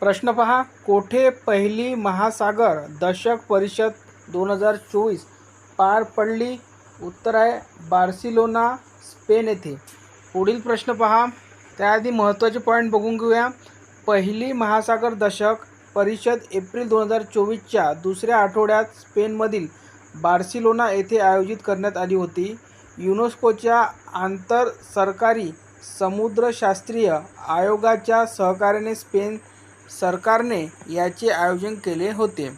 प्रश्न पहा कोठे पहिली महासागर दशक परिषद दोन हजार चोवीस पार पडली? उत्तर आहे बार्सिलोना स्पेन येथे. पुढील प्रश्न पहा त्याआधी महत्त्वाचे पॉईंट बघून घेऊया. पहिली महासागर दशक परिषद एप्रिल दोन हजार चोवीसच्या दुसऱ्या आठवड्यात स्पेनमधील बार्सिलोना येथे आयोजित करण्यात आली होती. युनेस्कोच्या आंतर सरकारी समुद्रशास्त्रीय आयोगाच्या सहकार्याने स्पेन सरकारने याचे आयोजन केले होते.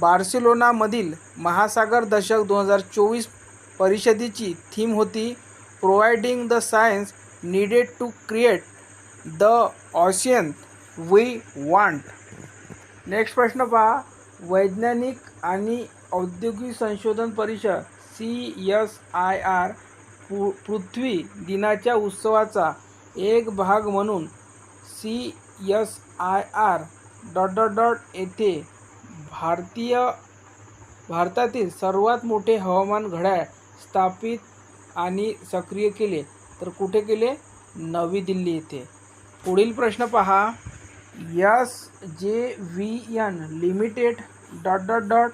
बार्सिलोनामधील महासागर दशक दोन हजार चोवीस परिषदेची थीम होती providing the science needed to create the ocean we want next प्रश्न पहा. वैज्ञानिक आणि औद्योगिक संशोधन परिषद सी एस आय आर पृथ्वी दिनाच्या उत्सवाचा एक भाग म्हणून C S I R dot dot dot येथे भारतीय भारतातील सर्वात मोठे हवामान घड्याळ स्थापित आणि सक्रिय केले. तर कुठे केले? नवी दिल्ली येथे. पुढील प्रश्न पहा. S J V N limited dot dot dot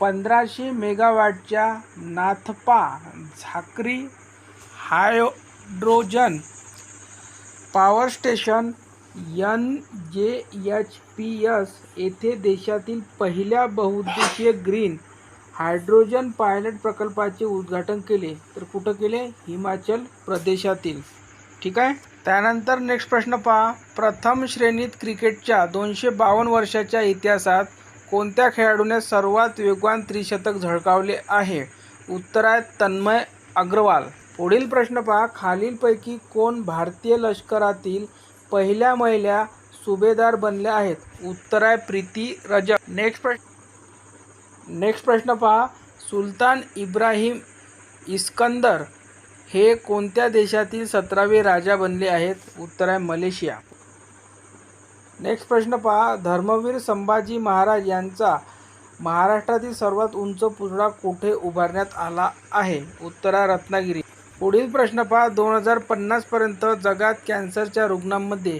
पंधराशे मेगावॅटच्या Nathpa Jhakri hydrogen power station N J H P S येथे देशातील पहिल्या बहुउद्देशीय ग्रीन हायड्रोजन पायलट प्रकल्पाचे उद्घाटन केले. तर कुठं केले? हिमाचल प्रदेशातील. ठीक आहे? त्यानंतर नेक्स्ट प्रश्न पहा. प्रथम श्रेणीत क्रिकेटच्या दोनशे बावन्न वर्षाच्या इतिहासात कोणत्या खेळाडूने सर्वात वेगवान त्रिशतक झळकावले आहे? उत्तर आहे तन्मय अग्रवाल. पुढील प्रश्न पहा. खालीलपैकी कोण भारतीय लष्करातील पहिल्या महिला सुभेदार बनल्या आहेत. उत्तर आहे प्रीती रजक नेक्स्ट प्रश्न नेक्स्ट प्रश्न पहा. सुलतान इब्राहिम इस्कंदर हे कोणत्या देशातील सतरावे राजा बनले आहेत? उत्तर आहे मलेशिया. नेक्स्ट प्रश्न पहा. धर्मवीर संभाजी महाराज यांचा महाराष्ट्रातील सर्वात उंच पुतळा कुठे उभारण्यात आला आहे? उत्तर आहे रत्नागिरी. पुढील प्रश्न पहा. दोन हजार पन्नासपर्यंत जगात कॅन्सरच्या रुग्णांमध्ये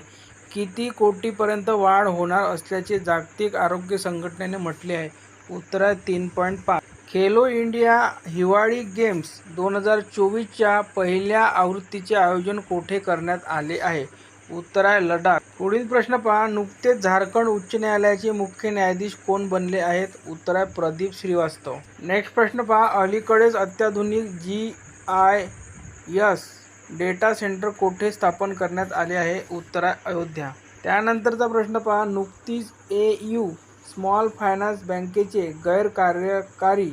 किती कोटीपर्यंत वाढ होणार असल्याचे जागतिक आरोग्य संघटनेने म्हटले आहे. उत्तर आहे तीन पॉईंट पाच खेलो इंडिया हिवाळी गेम्स दोन हजार चोवीसच्या पहिल्या आवृत्तीचे आयोजन कोठे करण्यात आले आहे? उत्तर आहे लडाख. पुढील प्रश्न पहा. नुकतेच झारखंड उच्च न्यायालयाचे मुख्य न्यायाधीश कोण बनले आहेत? उत्तर आहे प्रदीप श्रीवास्तव. नेक्स्ट प्रश्न पहा. अलीकडेच अत्याधुनिक G I S data centre कोठे स्थापन करण्यात आले आहे? उत्तरा अयोध्या. त्यानंतरचा प्रश्न पहा. नुकतीच ए यू स्मॉल फायनान्स बँकेचे गैरकार्यकारी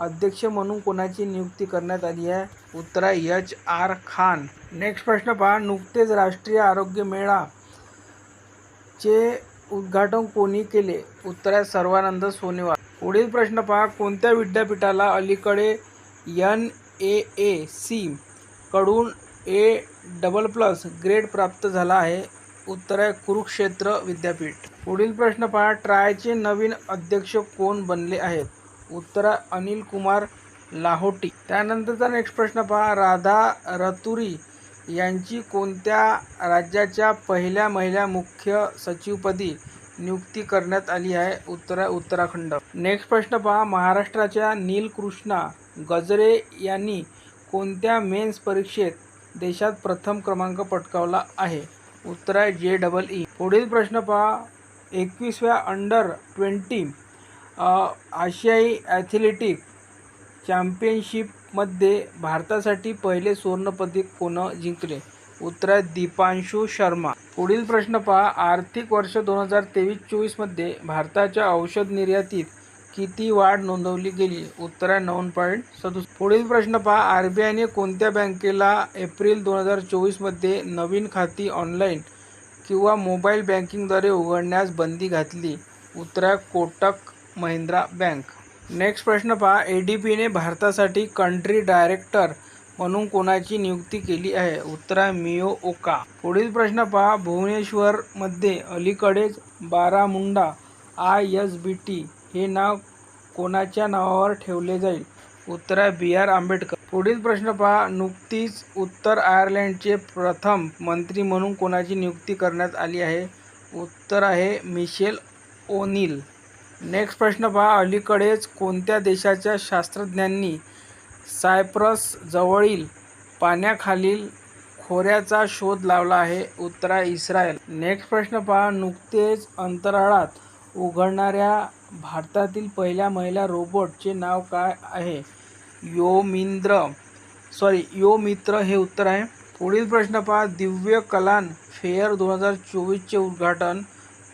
अध्यक्ष म्हणून कोणाची नियुक्ती करण्यात आली आहे? उत्तरा एच आर खान. नेक्स्ट प्रश्न पहा. नुकतेच राष्ट्रीय आरोग्य मेळा चे उद्घाटन कोणी केले? उत्तर आहे सर्वानंद सोनेवाल. पुढील प्रश्न पहा. कोणत्या विद्यापीठाला अलीकडे एन ए ए सी कडून ए डबल प्लस ग्रेड प्राप्त झाला आहे. उत्तर आहे कुरुक्षेत्र विद्यापीठ. पुढील प्रश्न पहा. ट्रायचे नवीन अध्यक्ष कोण बनले आहेत? उत्तर आहे अनिल कुमार लाहोटी. त्यानंतरचा नेक्स्ट प्रश्न पहा. राधा रतुरी यांची कोणत्या राज्याच्या पहिल्या महिला मुख्य सचिवपदी नियुक्ती करण्यात आली आहे? उत्तर आहे उत्तराखंड. नेक्स्ट प्रश्न पहा. महाराष्ट्राच्या नीलकृष्णा गजरे यांनी कोणत्या मेन्स परीक्षेत देशात प्रथम क्रमांक पटकावला आहे? उत्तर आहे जे डबल ई. पुढील प्रश्न पहा. एकवीसव्या अंडर ट्वेंटी आशियाई ॲथलेटिक चॅम्पियनशिपमध्ये भारतासाठी पहिले सुवर्णपदक कोण जिंकले? उत्तर आहे दीपांशू शर्मा. पुढील प्रश्न पहा. आर्थिक वर्ष दोन हजार तेवीस चोवीसमध्ये भारताच्या औषध निर्यातीत किती वाढ नोंदवली गेली? उत्तर आहे नऊ पॉईंट सदुस पुढील प्रश्न पहा. आर बी आयने कोणत्या बँकेला एप्रिल दोन हजार चोवीसमध्ये नवीन खाती ऑनलाईन किंवा मोबाईल बँकिंगद्वारे उघडण्यास बंदी घातली? उत्तर आहे कोटक महिंद्रा बँक. नेक्स्ट प्रश्न पहा. ए डी पीने भारतासाठी कंट्री डायरेक्टर म्हणून कोणाची नियुक्ती केली आहे? उत्तर आहे मियो ओका. पुढील प्रश्न पहा. भुवनेश्वरमध्ये अलीकडेच Baramunda I S B T हे नाव कोणाच्या नावावर ठेवले जाईल? उत्तर आहे बी. आर. आंबेडकर. पुढील प्रश्न पहा. नुकतीच उत्तर आयर्लंडचे प्रथम मंत्री म्हणून कोणाची नियुक्ती करण्यात आली आहे? उत्तर आहे मिशेल ओनिल. नेक्स्ट प्रश्न पहा. अलीकडेच कोणत्या देशाच्या शास्त्रज्ञांनी सायप्रस जवळील पाण्याखालील खोऱ्याचा शोध लावला आहे? उत्तरा इस्रायल. नेक्स्ट प्रश्न पहा. नुकतेच अंतराळात उघडणाऱ्या भारतातील पहिल्या महिला रोबोटचे नाव काय आहे? योमिंद्र. सॉरी यो मित्र हे उत्तर आहे. पुढील प्रश्न पहा. दिव्य कलान फेअर दोन हजार चोवीसचे उद्घाटन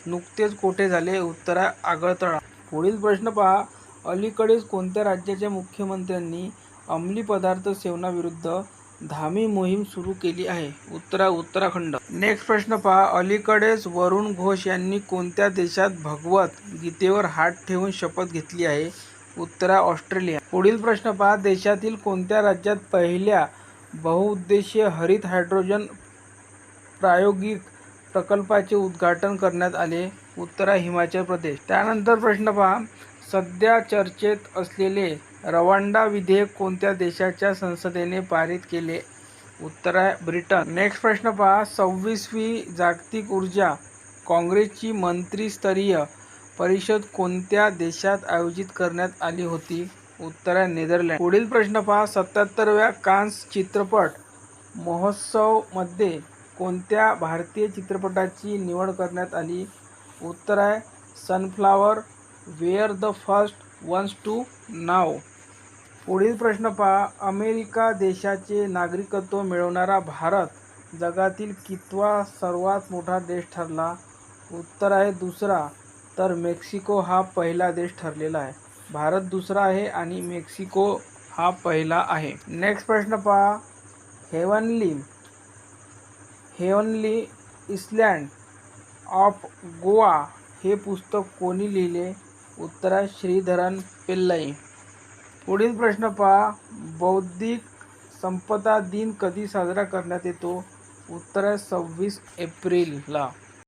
नुकतेच कोठे झाले? उत्तर आहे आगळतळा. पुढील प्रश्न पहा. अलीकडेच कोणत्या राज्याच्या मुख्यमंत्र्यांनी अंमली पदार्थ सेवनाविरुद्ध धामी मोहीम सुरू केली आहे. उत्तरा उत्तराखंड. नेक्स्ट प्रश्न पहा. अलीकडेच वरुण घोष यांनी कोणत्या देशात भगवत गीतेवर हात ठेवून शपथ घेतली आहे? उत्तरा ऑस्ट्रेलिया. पुढील प्रश्न पहा. देशातील कोणत्या राज्यात पहिल्या बहुउद्देशीय हरित हायड्रोजन प्रायोगिक प्रकल्पाचे उद्घाटन करण्यात आले? उत्तरा हिमाचल प्रदेश. त्यानंतर प्रश्न पहा. सध्या चर्चेत असलेले रवांडा विधेयक कोणत्या देशाच्या संसदेने पारित केले? उत्तर आहे ब्रिटन. नेक्स्ट प्रश्न पहा. सव्वीसवी जागतिक ऊर्जा काँग्रेसची मंत्रीस्तरीय परिषद कोणत्या देशात आयोजित करण्यात आली होती? उत्तर आहे नेदरलँड. पुढील प्रश्न पहा. सत्याहत्तरव्या कान्स चित्रपट महोत्सवमध्ये कोणत्या भारतीय चित्रपटाची निवड करण्यात आली? उत्तर आहे sunflower were the first ones to नाव. पुढील प्रश्न पहा. अमेरिका देशाचे नागरिकत्व मिळवणारा भारत जगातील कितवा सर्वात मोठा देश ठरला? उत्तर आहे दुसरा. तर मेक्सिको हा पहिला देश ठरलेला आहे. भारत दुसरा आहे आणि मेक्सिको हा पहिला आहे. नेक्स्ट प्रश्न पहा. Heavenly heavenly island of Goa हे पुस्तक कोणी लिहिले? उत्तरा श्रीधरन पिल्लई. पुढील प्रश्न पहा. बौद्धिक संपदा दिन कधी साजरा करण्यात येतो? उत्तर आहे सव्वीस एप्रिलला.